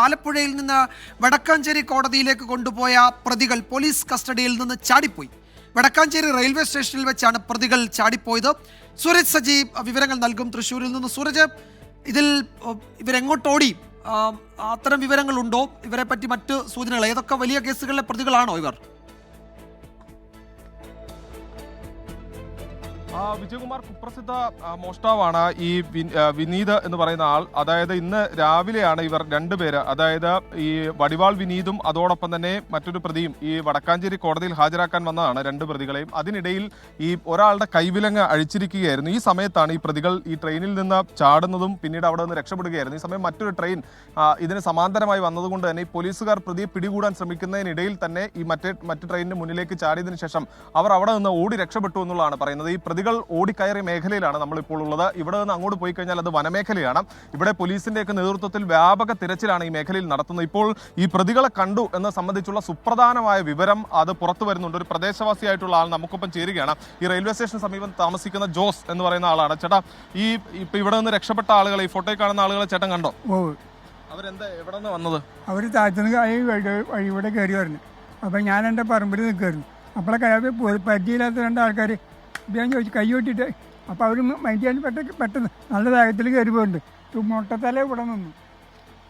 ആലപ്പുഴയിൽ നിന്ന് വടക്കാഞ്ചേരി കോടതിയിലേക്ക് കൊണ്ടുപോയ പ്രതികൾ പോലീസ് കസ്റ്റഡിയിൽ നിന്ന് ചാടിപ്പോയി. വടക്കാഞ്ചേരി റെയിൽവേ സ്റ്റേഷനിൽ വെച്ചാണ് പ്രതികൾ ചാടിപ്പോയത്. സൂരജ് സജി വിവരങ്ങൾ നൽകും തൃശ്ശൂരിൽ നിന്ന്. സൂരജ് ഇതിൽ ഇവരെങ്ങോട്ടോടി? അത്തരം വിവരങ്ങളുണ്ടോ? ഇവരെ പറ്റി മറ്റ് സൂചനകൾ ഏതൊക്കെ വലിയ കേസുകളിലെ പ്രതികളാണോ ഇവർ? വിജയകുമാർ കുപ്രസിദ്ധ മോഷ്ടാവാണ് ഈ വിനീത് എന്ന് പറയുന്ന ആൾ. അതായത് ഇന്ന് രാവിലെയാണ് ഇവർ രണ്ടുപേര് അതായത് ഈ വടിവാൾ വിനീതും അതോടൊപ്പം തന്നെ മറ്റൊരു പ്രതിയും ഈ വടക്കാഞ്ചേരി കോടതിയിൽ ഹാജരാക്കാൻ വന്നതാണ് രണ്ട് പ്രതികളെയും. അതിനിടയിൽ ഈ ഒരാളുടെ കൈവിലങ്ങ് അഴിച്ചിരിക്കുകയായിരുന്നു. ഈ സമയത്താണ് ഈ പ്രതികൾ ഈ ട്രെയിനിൽ നിന്ന് ചാടുന്നതും പിന്നീട് അവിടെ നിന്ന് രക്ഷപ്പെടുകയായിരുന്നു. ഈ സമയം മറ്റൊരു ട്രെയിൻ ഇതിന് സമാന്തരമായി വന്നതുകൊണ്ട് തന്നെ ഈ പോലീസുകാർ പ്രതിയെ പിടികൂടാൻ ശ്രമിക്കുന്നതിനിടയിൽ തന്നെ ഈ മറ്റേ മറ്റു ട്രെയിനിന് മുന്നിലേക്ക് ചാടിയതിനു ശേഷം അവർ അവിടെ നിന്ന് ഓടി രക്ഷപ്പെട്ടു എന്നുള്ളതാണ് പറയുന്നത്. ഈ പ്രതികൾ ഓടിക്കയറിയ മേഖലയിലാണ് നമ്മളിപ്പോൾ ഉള്ളത്. ഇവിടെ നിന്ന് അങ്ങോട്ട് പോയി കഴിഞ്ഞാൽ അത് വനമേഖലയാണ്. ഇവിടെ പോലീസിന്റെയൊക്കെ നേതൃത്വത്തിൽ വ്യാപക തിരച്ചിലാണ് ഈ മേഖലയിൽ നടത്തുന്നത്. ഇപ്പോൾ ഈ പ്രതികളെ കണ്ടു എന്ന് സംബന്ധിച്ചുള്ള സുപ്രധാനമായ വിവരം അത് പുറത്തു വരുന്നുണ്ട്. ഒരു പ്രദേശവാസിയായിട്ടുള്ള ആൾ നമുക്കൊപ്പം ചേരുകയാണ്. ഈ റെയിൽവേ സ്റ്റേഷൻ സമീപം താമസിക്കുന്ന ജോസ് എന്ന് പറയുന്ന ആളാണ്. ചേട്ടാ ഈ ഇപ്പൊ ഇവിടെ നിന്ന് രക്ഷപ്പെട്ട ആളുകൾ ഈ ഫോട്ടോയിൽ കാണുന്ന ആളുകളെ ചേട്ടൻ കണ്ടോ? അവരെന്താ എവിടെ നിന്ന് വന്നത്? അവർ താഴ്ത്തുന്ന ഇവിടെ കയറി വരുന്നു. അപ്പം ഞാൻ എന്റെ പറമ്പിൽ നിൽക്കുമായിരുന്നു അപ്പോഴെ കയറി പരിചയമില്ലാത്ത രണ്ട് ആൾക്കാർ ഞാൻ ചോദിച്ചു കൈ കൊട്ടിട്ട് അപ്പോൾ അവർ മൈൻഡ് ചെയ്യാൻ പെട്ടെന്ന് പെട്ടെന്ന് നല്ല വേഗത്തിൽ കയറി പോകുന്നുണ്ട് മുട്ടത്തല ഇവിടെ നിന്നു.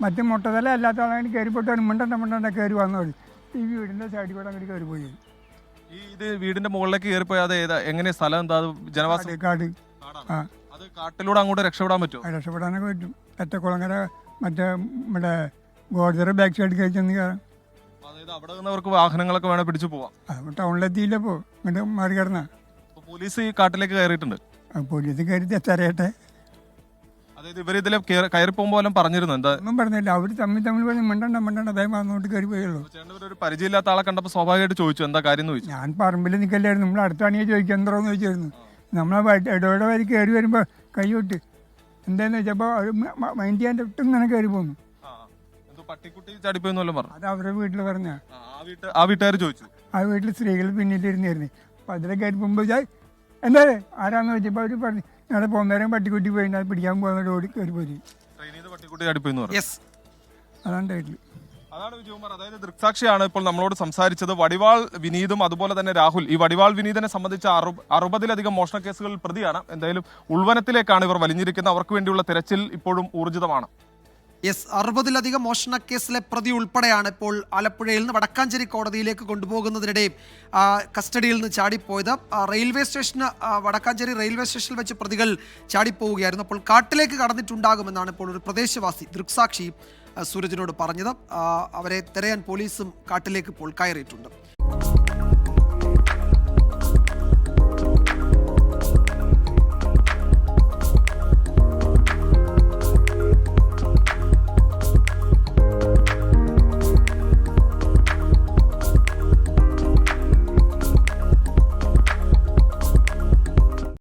മറ്റു മുട്ടത്തല അല്ലാത്ത ആളാണ് കയറി പോയിട്ടാണ് മിണ്ടണ്ട മിണ്ടണ്ട കയറി വന്നോളി ഈ വീടിന്റെ സൈഡിൽ കൂടെ അങ്ങോട്ട് കയറി പോയി. ഈ ഇത് വീടിന്റെ മുകളിലേക്ക് കയറിപ്പോയി അത് ഏതാ എങ്ങനെ സ്ഥലം എന്താ? ജനവാസ? കാട് ആ അത് കാട്ടിലൂടെ അങ്ങോട്ട് രക്ഷപ്പെടാൻ പറ്റുമോ രക്ഷപ്പെടാനൊക്കെ പറ്റും. ഒറ്റക്കുളങ്ങര മറ്റേ നമ്മുടെ ഗോഡ്ജറ ബാക്ക് സൈഡ് കയറി ചെന്ന് കയറാം. അതായത് അവിടെ നിന്നവർക്ക് വാഹനങ്ങളൊക്കെ വേണേൽ പിടിച്ചു പോവാം. അത് ടൗണിലെത്തിയില്ലപ്പോൾ ഇങ്ങോട്ട് മാറി കിടന്നാ. പോലീസ് ഈ കാട്ടിലേക്ക് കയറിയിട്ടുണ്ട്. പോലീസ് കയറി തെച്ചറിയട്ടെ അതായത് ഇവർ ഇതിലെ കയറി പോകുമ്പോൾ പറഞ്ഞിരുന്നു? എന്താ ഒന്നും പറഞ്ഞില്ല. അവർ തമ്മിൽ തമ്മിൽ പറഞ്ഞ് മിണ്ടണ്ട മിണ്ടണ്ട. ദയം അങ്ങോട്ട് കയറി പോയുള്ളൂ ചേട്ടൻ ഒരു പരിചയമില്ലാത്ത ആളെ കണ്ടപ്പോൾ സ്വാഭാവികമായിട്ട് ചോദിച്ചു എന്താ കാര്യം എന്ന് ചോദിച്ചു. ഞാൻ പറമ്പിൽ നിൽക്കല്ലായിരുന്നു നമ്മൾ അടുത്താണെങ്കിൽ ചോദിക്കാൻ എന്തോന്ന് ചോദിച്ചിരുന്നു. നമ്മളെ ഇടവേട വരി കയറി വരുമ്പോൾ കൈ വിട്ട് എന്താന്ന് വെച്ചപ്പോൾ അവർ മൈൻഡ് ചെയ്യാൻ ഒട്ടും ഇങ്ങനെ കയറി പോന്നു. ആ. എന്തോ പട്ടിക്കുട്ടി പറഞ്ഞു. അത് അവരുടെ വീട്ടിൽ പറഞ്ഞ ആ, വീട്ടുകാർ ചോദിച്ചു. ആ വീട്ടിൽ സ്ത്രീകൾ പിന്നിലിരുന്നിരുന്നു. അപ്പൊ അതിലെ കയറി പോകുമ്പോൾ എന്താ? ആരാന്ന് വെച്ചപ്പോ അവർ പറഞ്ഞു ഞങ്ങളുടെ പോന്നേരം പട്ടിക്കുട്ടി പോയി അത് പിടിക്കാൻ പോകുന്ന ഓടി കയറി പോയി. യെസ് അതാണ് ടൈറ്റിൽ അതാണ് വിജയകുമാർ അതായത് ദൃക്സാക്ഷിയാണ് ഇപ്പോൾ നമ്മളോട് സംസാരിച്ചത്. വടിവാൾ വിനീതും അതുപോലെ തന്നെ രാഹുൽ. ഈ വടിവാൾ വിനീതനെ സംബന്ധിച്ച അറു അറുപതിലധികം മോഷണ കേസുകളിൽ പ്രതിയാണ്. എന്തായാലും ഉൾവനത്തിലേക്കാണ് ഇവർ വലിഞ്ഞിരിക്കുന്നത്. അവർക്ക് വേണ്ടിയുള്ള തെരച്ചിൽ ഇപ്പോഴും ഊർജിതമാണ്. യെസ് അറുപതിലധികം മോഷണ കേസിലെ പ്രതി ഉൾപ്പെടെയാണ് ഇപ്പോൾ ആലപ്പുഴയിൽ നിന്ന് വടക്കാഞ്ചേരി കോടതിയിലേക്ക് കൊണ്ടുപോകുന്നതിനിടെ കസ്റ്റഡിയിൽ നിന്ന് ചാടിപ്പോയത്. റെയിൽവേ സ്റ്റേഷന് വടക്കാഞ്ചേരി റെയിൽവേ സ്റ്റേഷനിൽ വെച്ച് പ്രതികൾ ചാടിപ്പോവുകയായിരുന്നു. അപ്പോൾ കാട്ടിലേക്ക് കടന്നിട്ടുണ്ടാകുമെന്നാണ് ഇപ്പോൾ ഒരു പ്രദേശവാസി ദൃക്സാക്ഷി സൂരജിനോട് പറഞ്ഞത്. അവരെ തിരയാൻ പോലീസും കാട്ടിലേക്ക് ഇപ്പോൾ കയറിയിട്ടുണ്ട്.